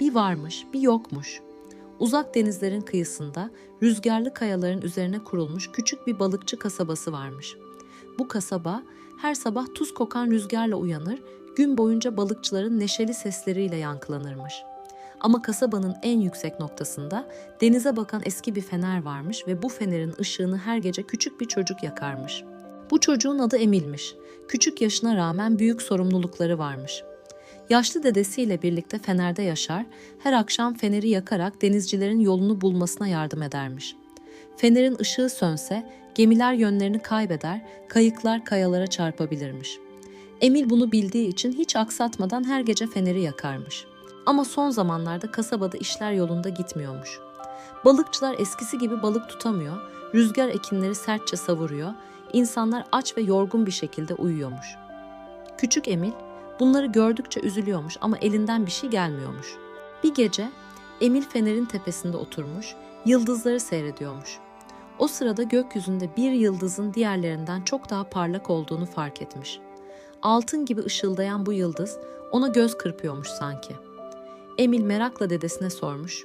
Bir varmış, bir yokmuş. Uzak denizlerin kıyısında rüzgarlı kayaların üzerine kurulmuş küçük bir balıkçı kasabası varmış. Bu kasaba her sabah tuz kokan rüzgarla uyanır, gün boyunca balıkçıların neşeli sesleriyle yankılanırmış. Ama kasabanın en yüksek noktasında denize bakan eski bir fener varmış ve bu fenerin ışığını her gece küçük bir çocuk yakarmış. Bu çocuğun adı Emil'miş. Küçük yaşına rağmen büyük sorumlulukları varmış. Yaşlı dedesiyle birlikte fenerde yaşar, her akşam feneri yakarak denizcilerin yolunu bulmasına yardım edermiş. Fenerin ışığı sönse gemiler yönlerini kaybeder, kayıklar kayalara çarpabilirmiş. Emil bunu bildiği için hiç aksatmadan her gece feneri yakarmış. Ama son zamanlarda kasabada işler yolunda gitmiyormuş. Balıkçılar eskisi gibi balık tutamıyor, rüzgar ekinleri sertçe savuruyor, insanlar aç ve yorgun bir şekilde uyuyormuş. Küçük Emil bunları gördükçe üzülüyormuş ama elinden bir şey gelmiyormuş. Bir gece Emil fenerin tepesinde oturmuş, yıldızları seyrediyormuş. O sırada gökyüzünde bir yıldızın diğerlerinden çok daha parlak olduğunu fark etmiş. Altın gibi ışıldayan bu yıldız ona göz kırpıyormuş sanki. Emil merakla dedesine sormuş.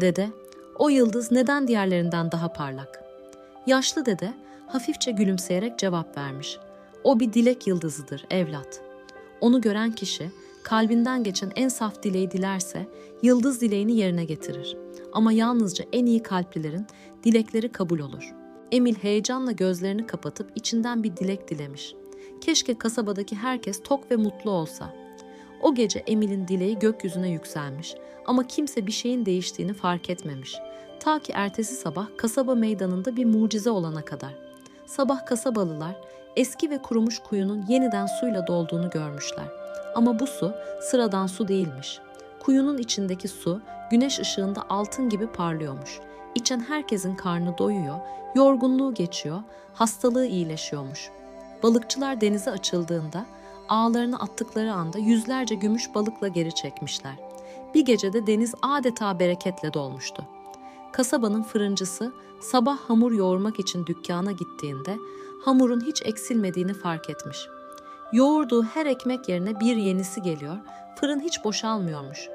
Dede, o yıldız neden diğerlerinden daha parlak? Yaşlı dede hafifçe gülümseyerek cevap vermiş. O bir dilek yıldızıdır evlat. Onu gören kişi kalbinden geçen en saf dileği dilerse yıldız dileğini yerine getirir. Ama yalnızca en iyi kalplilerin dilekleri kabul olur. Emil heyecanla gözlerini kapatıp içinden bir dilek dilemiş. Keşke kasabadaki herkes tok ve mutlu olsa. O gece Emil'in dileği gökyüzüne yükselmiş ama kimse bir şeyin değiştiğini fark etmemiş. Ta ki ertesi sabah kasaba meydanında bir mucize olana kadar. Sabah kasabalılar eski ve kurumuş kuyunun yeniden suyla dolduğunu görmüşler. Ama bu su sıradan su değilmiş. Kuyunun içindeki su güneş ışığında altın gibi parlıyormuş. İçen herkesin karnı doyuyor, yorgunluğu geçiyor, hastalığı iyileşiyormuş. Balıkçılar denize açıldığında ağlarını attıkları anda yüzlerce gümüş balıkla geri çekmişler. Bir gecede deniz adeta bereketle dolmuştu. Kasabanın fırıncısı sabah hamur yoğurmak için dükkana gittiğinde hamurun hiç eksilmediğini fark etmiş. Yoğurduğu her ekmek yerine bir yenisi geliyor, fırın hiç boşalmıyormuş.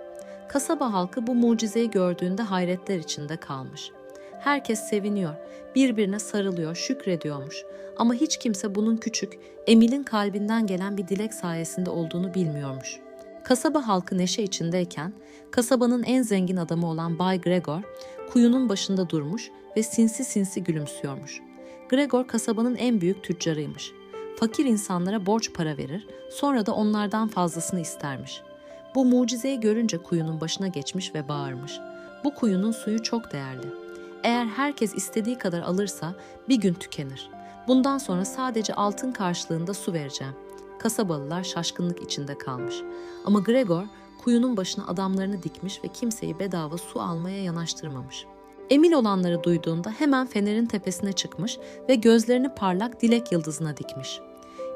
Kasaba halkı bu mucizeyi gördüğünde hayretler içinde kalmış. Herkes seviniyor, birbirine sarılıyor, şükrediyormuş. Ama hiç kimse bunun küçük, Emil'in kalbinden gelen bir dilek sayesinde olduğunu bilmiyormuş. Kasaba halkı neşe içindeyken, kasabanın en zengin adamı olan Bay Gregor, kuyunun başında durmuş ve sinsi sinsi gülümsüyormuş. Gregor kasabanın en büyük tüccarıymış. Fakir insanlara borç para verir, sonra da onlardan fazlasını istermiş. Bu mucizeyi görünce kuyunun başına geçmiş ve bağırmış. Bu kuyunun suyu çok değerli. Eğer herkes istediği kadar alırsa bir gün tükenir. Bundan sonra sadece altın karşılığında su vereceğim. Kasabalılar şaşkınlık içinde kalmış. Ama Gregor kuyunun başına adamlarını dikmiş ve kimseyi bedava su almaya yanaştırmamış. Emin olanları duyduğunda hemen fenerin tepesine çıkmış ve gözlerini parlak dilek yıldızına dikmiş.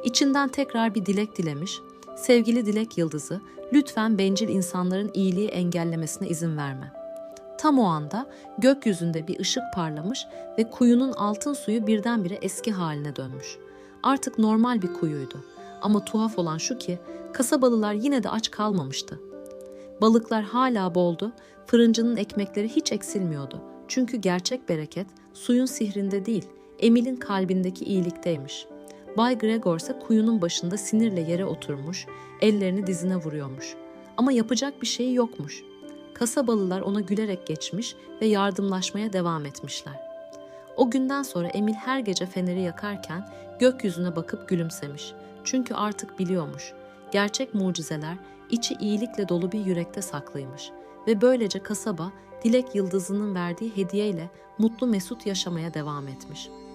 İçinden tekrar bir dilek dilemiş. Sevgili dilek yıldızı, lütfen bencil insanların iyiliği engellemesine izin verme. Tam o anda gökyüzünde bir ışık parlamış ve kuyunun altın suyu birdenbire eski haline dönmüş. Artık normal bir kuyuydu. Ama tuhaf olan şu ki kasabalılar yine de aç kalmamıştı. Balıklar hala boldu, fırıncının ekmekleri hiç eksilmiyordu. Çünkü gerçek bereket suyun sihrinde değil, Emil'in kalbindeki iyilikteymiş. Bay Gregor ise kuyunun başında sinirle yere oturmuş, ellerini dizine vuruyormuş. Ama yapacak bir şeyi yokmuş. Kasabalılar ona gülerek geçmiş ve yardımlaşmaya devam etmişler. O günden sonra Emil her gece feneri yakarken gökyüzüne bakıp gülümsemiş. Çünkü artık biliyormuş. Gerçek mucizeler içi iyilikle dolu bir yürekte saklıymış ve böylece kasaba dilek yıldızının verdiği hediyeyle mutlu mesut yaşamaya devam etmiş.''